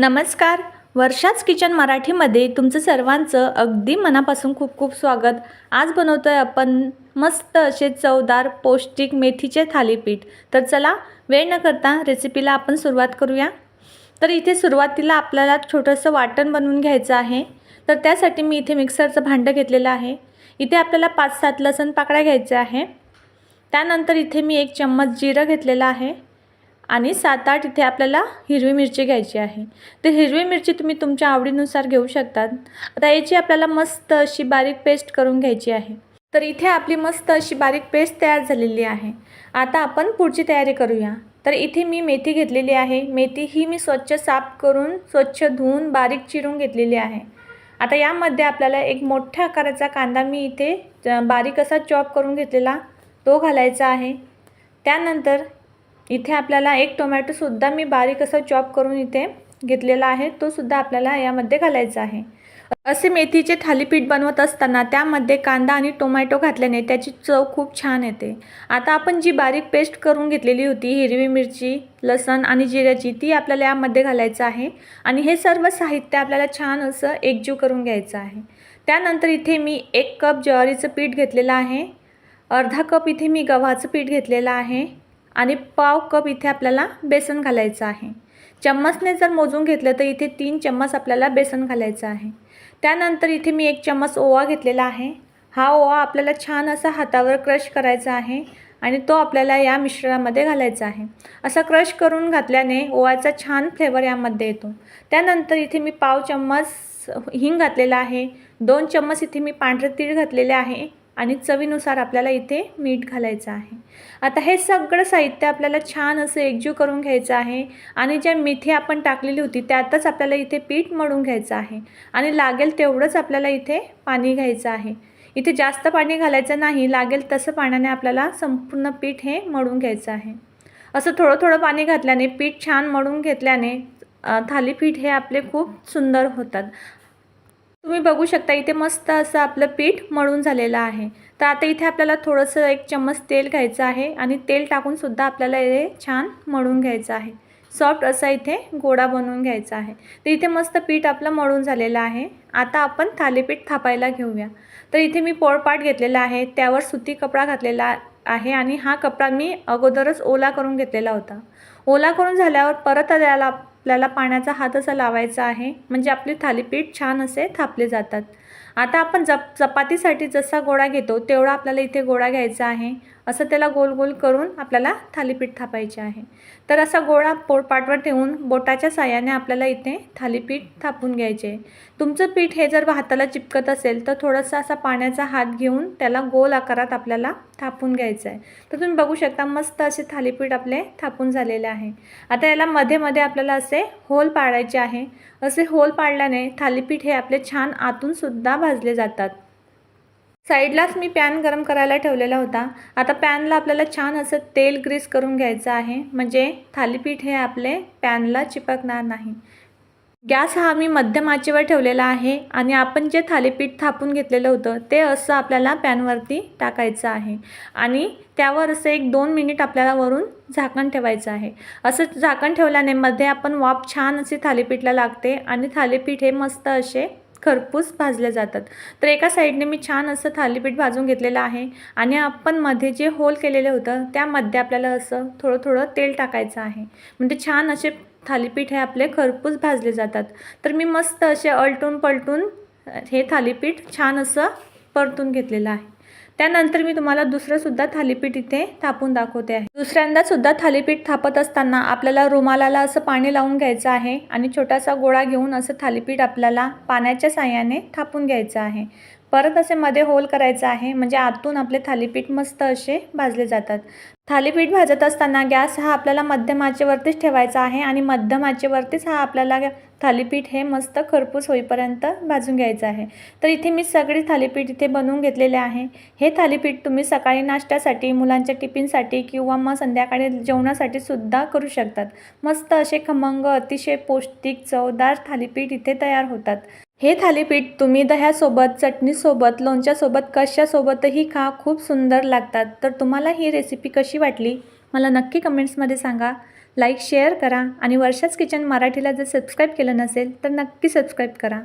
नमस्कार. वर्षाच किचन मराठीमध्ये तुमचं सर्वांचं अगदी मनापासून खूप खूप स्वागत. आज बनवतो आहे आपण मस्त असे चवदार पौष्टिक मेथीचे थालीपीठ. तर चला वेळ न करता रेसिपीला आपण सुरुवात करूया. तर इथे सुरुवातीला आपल्याला छोटंसं वाटण बनवून घ्यायचं आहे. तर त्यासाठी मी इथे मिक्सरचं भांडं घेतलेलं आहे. इथे आपल्याला पाच सात लसण पाकळ्या घ्यायच्या आहे. त्यानंतर इथे मी एक चम्मच जिरं घेतलेलं आहे. आणि सात आठ इथे आपल्याला हिरवी मिरची घ्यायची आहे. तर हिरवी मिरची तुम्ही तुमच्या आवडीनुसार घेऊ शकतात. आता याची आपल्याला मस्त अशी बारीक पेस्ट करून घ्यायची आहे. तर इथे आपली मस्त अशी बारीक पेस्ट तयार झालेली आहे. आता आपण पुढची तयारी करूया. तर इथे मी मेथी घेतलेली आहे. मेथी ही मी स्वच्छ साफ करून स्वच्छ धुवून बारीक चिरून घेतलेली आहे. आता यामध्ये आपल्याला एक मोठ्या आकाराचा कांदा मी इथे बारीक असा चॉप करून घेतलेला तो घालायचा आहे. त्यानंतर इथे आपल्याला एक टोमॅटोसुद्धा मी बारीक असा चॉप करून इथे घेतलेला आहे. तो सुद्धा आपल्याला यामध्ये घालायचा आहे. असे मेथीचे थालीपीठ बनवत असताना त्यामध्ये कांदा आणि टोमॅटो घातल्याने त्याची चव खूप छान येते. आता आपण जी बारीक पेस्ट करून घेतलेली होती हिरवी मिरची लसण आणि जिऱ्याची ती आपल्याला यामध्ये घालायचं आहे. आणि हे सर्व साहित्य आपल्याला छान असं एकजीव करून घ्यायचं आहे. त्यानंतर इथे मी एक कप ज्वारीचं पीठ घेतलेलं आहे. अर्धा कप इथे मी गव्हाचं पीठ घेतलेलं आहे. आणि पाव कप इथे आपल्याला बेसन घालायचं आहे. चम्मचने जर मोजून घेतलं तर इथे तीन चम्मच आपल्याला बेसन घालायचं आहे. त्यानंतर इथे मी एक चम्मच ओवा घेतलेला आहे. हा ओवा आपल्याला छान असा हातावर क्रश करायचा आहे आणि तो आपल्याला या मिश्रणामध्ये घालायचा आहे. असा क्रश करून घातल्याने ओवाचा छान फ्लेवर यामध्ये येतो. त्यानंतर इथे मी पाव चम्मच हिंग घातलेला आहे. दोन चम्मच इथे मी पांढरे तीळ घातलेले आहे. आणि चवीनुसार आपल्याला इथे मीठ घालायचं आहे. आता हे सगळं साहित्य आपल्याला छान असं एकजीव करून घ्यायचं आहे आणि ज्या मिठी आपण टाकलेली होती त्यातच आपल्याला इथे पीठ मळून घ्यायचं आहे आणि लागेल तेवढंच आपल्याला इथे पाणी घ्यायचं आहे. इथे जास्त पाणी घालायचं नाही लागेल तसं पाण्याने आपल्याला संपूर्ण पीठ हे मळून घ्यायचं आहे. असं थोडं थोडं पाणी घातल्याने पीठ छान मळून घेतल्याने थालीपीठ हे आपले खूप सुंदर होतात. तुम्ही बघू शकता इथे मस्त असं आपलं पीठ मळून झालेलं आहे. तर आता इथे आपल्याला थोडंसं एक चम्मच तेल घ्यायचं आहे आणि तेल टाकूनसुद्धा आपल्याला हे छान मळून घ्यायचं आहे. सॉफ्ट असा इथे गोडा बनवून घ्यायचा आहे. तर इथे मस्त पीठ आपलं मळून झालेलं आहे. आता आपण थालीपीठ थापायला घेऊया. तर इथे मी पोळपाट घेतलेला आहे त्यावर सुती कपडा घातलेला आहे आणि हा कपडा मी अगोदरच ओला करून घेतलेला होता. ओला करून झाल्यावर परत त्याला आपल्याला पाण्याचा हात असा लावायचा आहे म्हणजे आपले थालीपीठ छान असे थापले जातात. आता आपण जप चपातीसाठी जसा गोळा घेतो तेवढा आपल्याला इथे गोळा घ्यायचा आहे. असं त्याला गोल गोल करून आपल्याला थालीपीठ थापायचे आहे. तर असा गोळा पोळपाटवर ठेवून बोटाच्या साह्याने आपल्याला इथे थालीपीठ थापून घ्यायचे. तुमचं पीठ हे जर हाताला चिपकत असेल तर थोडासा असा पाण्याचा हात घेऊन त्याला गोल आकारात आपल्याला थापून घ्यायचं आहे. तर तुम्ही बघू शकता मस्त असे थालीपीठ आपले थापून झालेले आहे. आता याला मध्ये मध्ये आपल्याला असे होल पाडायचे आहे. असे होल पाडल्याने थालीपीठ हे आपले छान आतूनसुद्धा भाजले जातात. साईडलाच मी पॅन गरम करायला ठेवलेला होता. आता पॅनला आपल्याला छान असं तेल ग्रीस करून घ्यायचं आहे. म्हणजे थालीपीठ हे आपले पॅनला चिपकणार नाही. गॅस हा मी मध्यम आचेवर ठेवलेला आहे आणि आपण जे थालीपीठ थापून घेतलेलं होतं ते असं आपल्याला पॅनवरती टाकायचं आहे. आणि त्यावर असं एक दोन मिनिट आपल्याला वरून झाकण ठेवायचं आहे. असं झाकण ठेवल्याने मध्ये आपण वाफ छान अशी थालीपीठला लागते आणि थालीपीठ हे मस्त असे खरपूस भाजल्या जातात. तर एका साईडने मी छान असं थालीपीठ भाजून घेतलेलं आहे आणि आपण मध्ये जे होल केलेलं होतं त्यामध्ये आपल्याला असं थोडं थोडं तेल टाकायचं आहे. म्हणजे छान असे थालीपीठ हे आपले खरपूस भाजले जातात. तर मी मस्त असे अलटून पलटून हे थालीपीठ छान असं परतून घेतलेलं आहे. त्यानंतर मी तुम्हाला दुसरंसुद्धा थालीपीठ इथे थापून दाखवते आहे. दुसऱ्यांदा सुद्धा थालीपीठ थापत असताना आपल्याला रुमालाला असं पाणी लावून घ्यायचं आहे आणि छोटासा गोळा घेऊन असं थालीपीठ आपल्याला पाण्याच्या साह्याने थापून घ्यायचं आहे. परत असे मध्ये होल करायचं आहे म्हणजे आतून आपले थालीपीठ मस्त असे भाजले जातात. थालीपीठ भाजत असताना गॅस हा आपल्याला मध्यम आचेवरतीच ठेवायचा आहे आणि मध्यम आचेवरतीच हा आपल्याला थालीपीठ हे मस्त खरपूस होईपर्यंत भाजून घ्यायचं आहे. तर इथे मी सगळी थालीपीठ इथे बनवून घेतलेले आहे. हे थालीपीठ तुम्ही सकाळी नाश्त्यासाठी मुलांच्या टिफिनसाठी किंवा मग संध्याकाळी जेवणासाठी सुद्धा करू शकतात. मस्त असे खमंग अतिशय पौष्टिक चवदार थालीपीठ इथे तयार होतात. हे थालीपीठ तुम्ही दह्यासोबत चटणीसोबत लोणच्यासोबत कशासोबतही खा खूप सुंदर लागतात. तर तुम्हाला ही रेसिपी कशी वाटली? मला नक्की कमेंट्समध्ये सांगा. लाईक शेअर करा आणि वर्षाच किचन मराठीला जर सबस्क्राईब केलं नसेल तर नक्की सबस्क्राईब करा.